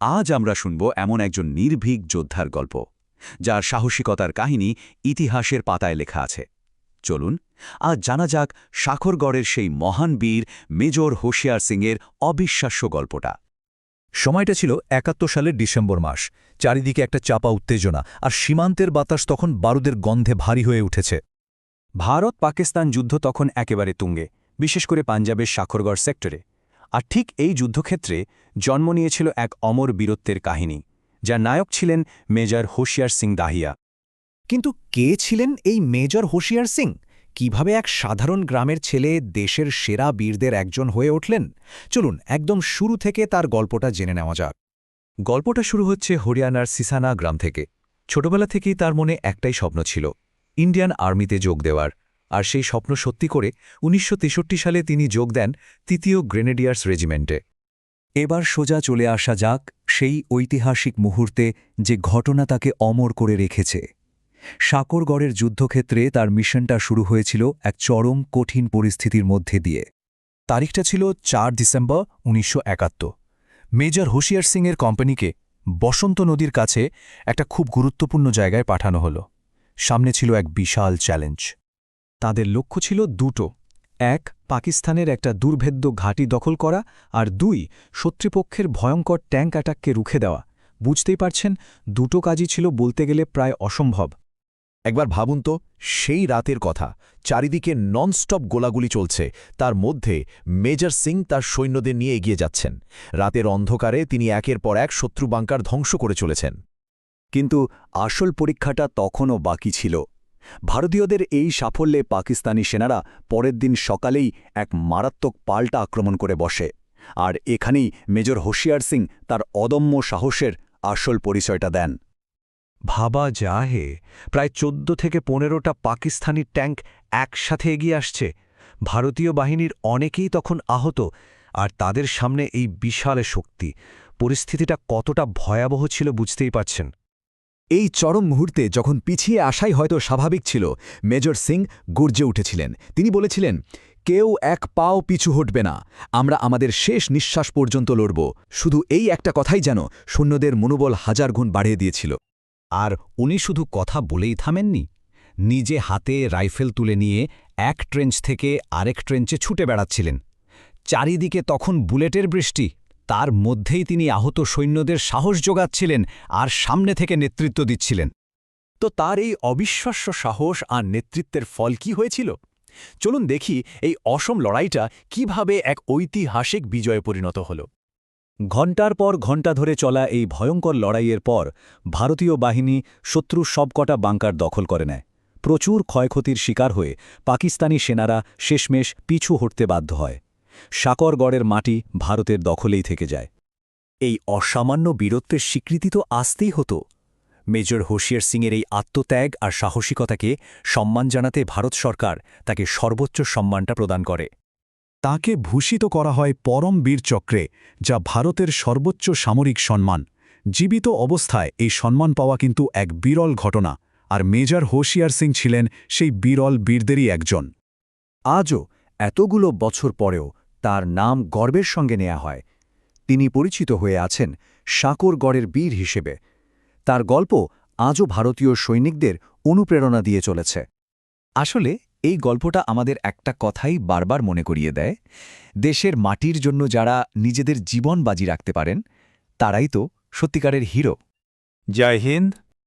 আজ আমরা শুনব এমন একজন নির্ভীক যোদ্ধার গল্প, যার সাহসিকতার কাহিনী ইতিহাসের পাতায় লেখা আছে। চলুন, আজ জানা যাক সাখরগড়ের সেই মহান বীর মেজর হোশিয়ার সিংয়ের অবিশ্বাস্য গল্পটা। সময়টা ছিল একাত্তর সালের ডিসেম্বর মাস, চারিদিকে একটা চাপা উত্তেজনা আর সীমান্তের বাতাস তখন বারুদের গন্ধে ভারী হয়ে উঠেছে। ভারত পাকিস্তান যুদ্ধ তখন একেবারে তুঙ্গে, বিশেষ করে পাঞ্জাবের সাখরগড় সেক্টরে। আর ঠিক এই যুদ্ধক্ষেত্রে জন্ম নিয়েছিল এক অমর বীরত্বের কাহিনী, যার নায়ক ছিলেন মেজর হোশিয়ার সিং দাহিয়া। কিন্তু কে ছিলেন এই মেজর হোশিয়ার সিং? কীভাবে এক সাধারণ গ্রামের ছেলে দেশের সেরা বীরদের একজন হয়ে উঠলেন? চলুন একদম শুরু থেকে তার গল্পটা জেনে নেওয়া যাক। গল্পটা শুরু হচ্ছে হরিয়ানার সিসানা গ্রাম থেকে। ছোটবেলা থেকেই তার মনে একটাই স্বপ্ন ছিল, ইন্ডিয়ান আর্মিতে যোগ দেওয়ার। আর সেই স্বপ্ন সত্যি করে উনিশশো তেষট্টি সালে তিনি যোগ দেন তৃতীয় গ্রেনেডিয়ার্স রেজিমেন্টে। এবার সোজা চলে আসা যাক সেই ঐতিহাসিক মুহূর্তে যে ঘটনা তাকে অমর করে রেখেছে। সাকরগড়ের যুদ্ধক্ষেত্রে তার মিশনটা শুরু হয়েছিল এক চরম কঠিন পরিস্থিতির মধ্যে দিয়ে। তারিখটা ছিল চার ডিসেম্বর উনিশশো একাত্তর। মেজর হোশিয়ার সিংয়ের কোম্পানিকে বসন্ত নদীর কাছে একটা খুব গুরুত্বপূর্ণ জায়গায় পাঠানো হলো। সামনে ছিল এক বিশাল চ্যালেঞ্জ। তাদের লক্ষ্য ছিল দুটো। এক পাকিস্তানের একটা দুর্ভেদ্য ঘাঁটি দখল করা আর দুই শত্রুপক্ষের ভয়ঙ্কর ট্যাঙ্ক অ্যাটাককে রুখে দেওয়া। বুঝতেই পারছেন দুটো কাজই ছিল বলতে গেলে প্রায় অসম্ভব। একবার ভাবুন তো সেই রাতের কথা। চারিদিকে ননস্টপ গোলাগুলি চলছে। তার মধ্যে মেজর সিং তার সৈন্যদের নিয়ে এগিয়ে যাচ্ছেন। রাতের অন্ধকারে তিনি একের পর এক শত্রু বাংকার ধ্বংস করে চলেছেন। কিন্তু আসল পরীক্ষাটা তখনও বাকি ছিল। ভারতীয়দের এই সাফল্যে পাকিস্তানি সেনারা পরের দিন সকালেই এক মারাত্মক পাল্টা আক্রমণ করে বসে। আর এখানেই মেজর হোশিয়ার সিং তার অদম্য সাহসের আসল পরিচয়টা দেন। ভাবা যাহে, প্রায় চোদ্দ থেকে পনেরোটা পাকিস্তানি ট্যাঙ্ক একসাথে এগিয়ে আসছে। ভারতীয় বাহিনীর অনেকেই তখন আহত, আর তাদের সামনে এই বিশাল শক্তি। পরিস্থিতিটা কতটা ভয়াবহ ছিল বুঝতেই পারছেন। এই চরম মুহূর্তে যখন পিছিয়ে আসাই হয়তো স্বাভাবিক ছিল, মেজর সিং গর্জে উঠেছিলেন। তিনি বলেছিলেন, কেউ এক পাও পিছু হটবে না, আমরা আমাদের শেষ নিঃশ্বাস পর্যন্ত লড়ব। শুধু এই একটা কথাই যেন সৈন্যদের মনোবল হাজার গুণ বাড়িয়ে দিয়েছিল। আর উনি শুধু কথা বলেই থামেননি, নিজে হাতে রাইফেল তুলে নিয়ে এক ট্রেঞ্চ থেকে আরেক ট্রেঞ্চে ছুটে বেড়াচ্ছিলেন। চারিদিকে তখন বুলেটের বৃষ্টি। তার মধ্যেই তিনি আহত সৈন্যদের সাহস যোগাচ্ছিলেন আর সামনে থেকে নেতৃত্ব দিচ্ছিলেন। তো তার এই অবিশ্বাস্য সাহস আর নেতৃত্বের ফল কি হয়েছিল? চলুন দেখি এই অসম লড়াইটা কীভাবে এক ঐতিহাসিক বিজয়ে পরিণত হল। ঘণ্টার পর ঘণ্টা ধরে চলা এই ভয়ঙ্কর লড়াইয়ের পর ভারতীয় বাহিনী শত্রুর সবকটা বাংকার দখল করে নেয়। প্রচুর ক্ষয়ক্ষতির শিকার হয়ে পাকিস্তানি সেনারা শেষমেশ পিছু হটতে বাধ্য হয়। সাকরগড়ের মাটি ভারতের দখলেই থেকে যায়। এই অসামান্য বীরত্বের স্বীকৃতি তো আসতেই হতো। মেজর হোশিয়ার সিংয়ের এই আত্মত্যাগ আর সাহসিকতাকে সম্মান জানাতে ভারত সরকার তাকে সর্বোচ্চ সম্মানটা প্রদান করে। তাকে ভূষিত করা হয় পরম বীর চক্রে, যা ভারতের সর্বোচ্চ সামরিক সম্মান। জীবিত অবস্থায় এই সম্মান পাওয়া কিন্তু এক বিরল ঘটনা, আর মেজর হোশিয়ার সিং ছিলেন সেই বিরল বীরদেরই একজন। আজও এতগুলো বছর পরেও তার নাম গর্বের সঙ্গে নেয়া হয়। তিনি পরিচিত হয়ে আছেন সাকরগড়ের বীর হিসেবে। তার গল্প আজও ভারতীয় সৈনিকদের অনুপ্রেরণা দিয়ে চলেছে। আসলে, এই গল্পটা আমাদের একটা কথাই বারবার মনে করিয়ে দেয়। দেশের মাটির জন্য যারা নিজেদের জীবন বাজি রাখতে পারেন, তারাই তো সত্যিকারের হিরো। জয় হিন্দ।